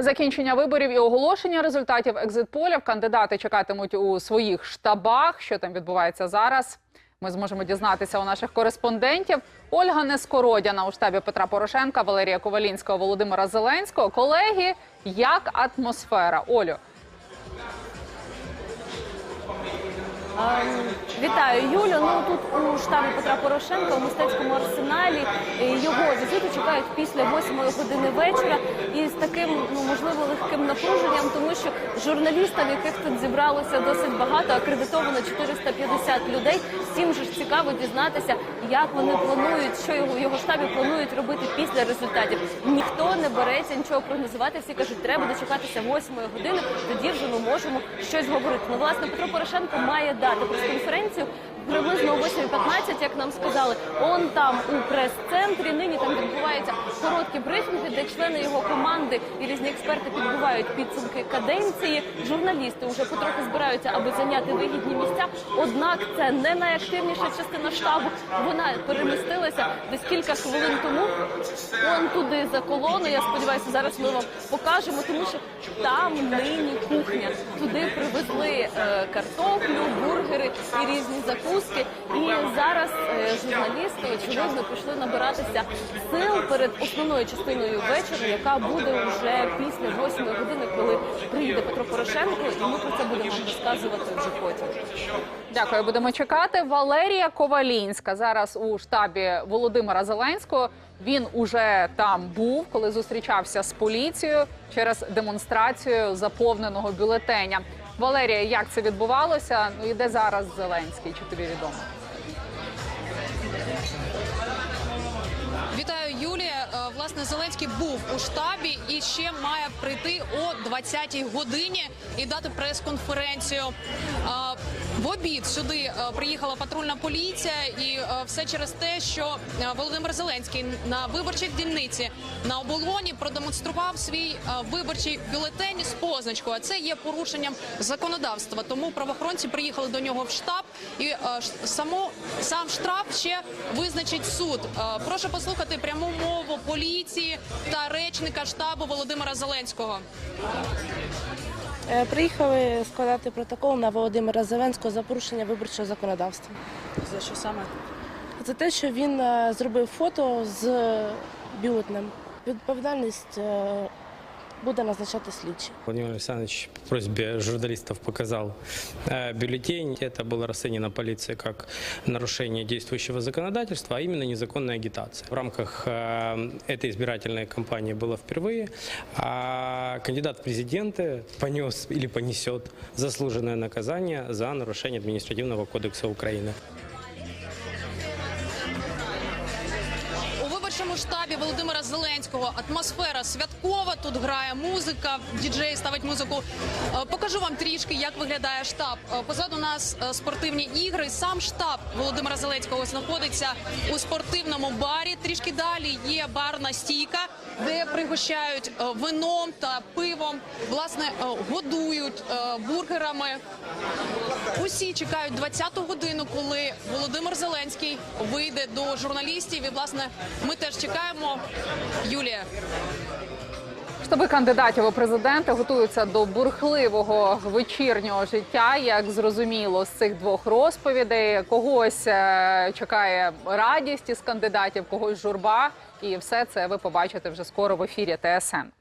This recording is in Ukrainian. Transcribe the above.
Закінчення виборів і оголошення результатів екзитполів кандидати чекатимуть у своїх штабах. Що там відбувається зараз? Ми зможемо дізнатися у наших кореспондентів. Ольга Нескородяна у штабі Петра Порошенка, Валерія Ковалінського, Володимира Зеленського. Колеги, як атмосфера? Олю, Вітаю, Юлю. Ну тут у штабі Петра Порошенка у мистецькому арсеналі е, його візиту чекають після 8 години вечора і з таким ну можливо легким напруженням, тому що журналістам, яких тут зібралося досить багато, акредитовано 450 людей. Всім же ж цікаво дізнатися, як вони планують, що його його штабі планують робити після результатів. Ніхто не береться нічого прогнозувати. Всі кажуть, треба дочекатися 8 години. Тоді вже ми можемо щось говорити. Ну, власне, Петро Порошенко має дати прес-конференцію приблизно о 8.15, як нам сказали. Он там у прес-центрі. Нині там відбуваються короткі брифінги, де члени його команди і різні експерти підбивають підсумки каденції. Журналісти вже потроху збираються, аби зайняти вигідні місця. Однак це не найактивніша частина штабу. Вона перемістилася десь кілька хвилин тому. Он туди за колону. Я сподіваюся, зараз ми вам покажемо, тому що там нині кухня. Туди привезли е, картоплю, бургери і різні закуски. І зараз е, журналісти очевидно пішли набиратися сил перед основною частиною вечора, яка буде вже після восьмої години, коли приїде Петро Порошенко, і ми про це будемо розказувати вже потім. дякую. Будемо чекати. Валерія Ковалінська зараз у штабі Володимира Зеленського. Він уже там був, коли зустрічався з поліцією через демонстрацію заповненого бюлетеня. Валерія, як це відбувалося? Ну і де зараз Зеленський? Чи тобі відомо? Вітаю, Юлія. Е, Власне, Зеленський був у штабі і ще має прийти о 20-й годині і дати прес-конференцію. В обід сюди е, приїхала патрульна поліція, і е, все через те, що е, Володимир Зеленський на виборчій дільниці на оболоні продемонстрував свій виборчий бюлетень з позначкою. А це є порушенням законодавства. Тому правоохоронці приїхали до нього в штаб, і само сам штраф ще визначить суд. Прошу послухати пряму мову поліції та речника штабу Володимира Зеленського. Е, Приїхали складати протокол на Володимира Зеленського за порушення виборчого законодавства. За що саме? За те, що він е, зробив фото з бюлетнем. Відповідальність е, буде назначати слідчий. Владимир Александрович по просьбе журналистов показал э, бюллетень. Это было расценено полицией как нарушение действующего законодательства, а именно незаконная агитация. В рамках э, этой избирательной кампании было впервые, а кандидат в президенты понес или понесет заслуженное наказание за нарушение административного кодекса Украины. У виборчому штабі Володимира Зеленського атмосфера святкова. Тут грає музика, діджей ставить музику. Е, Покажу вам трішки, як виглядає штаб. Е, Позаду нас е, спортивні ігри. Сам штаб Володимира Зеленського знаходиться у спортивному барі. Трішки далі є барна стійка, де пригощають вином та пивом. Власне, годують бургерами. Усі чекають 20-ту годину, коли Володимир Зеленський вийде до журналістів. І власне ми теж чекаємо. Юлія. Штаби кандидатів у президенти готуються до бурхливого вечірнього життя. Як зрозуміло, з цих двох розповідей когось е, чекає радість із кандидатів, когось журба, і все це ви побачите вже скоро в ефірі ТСН.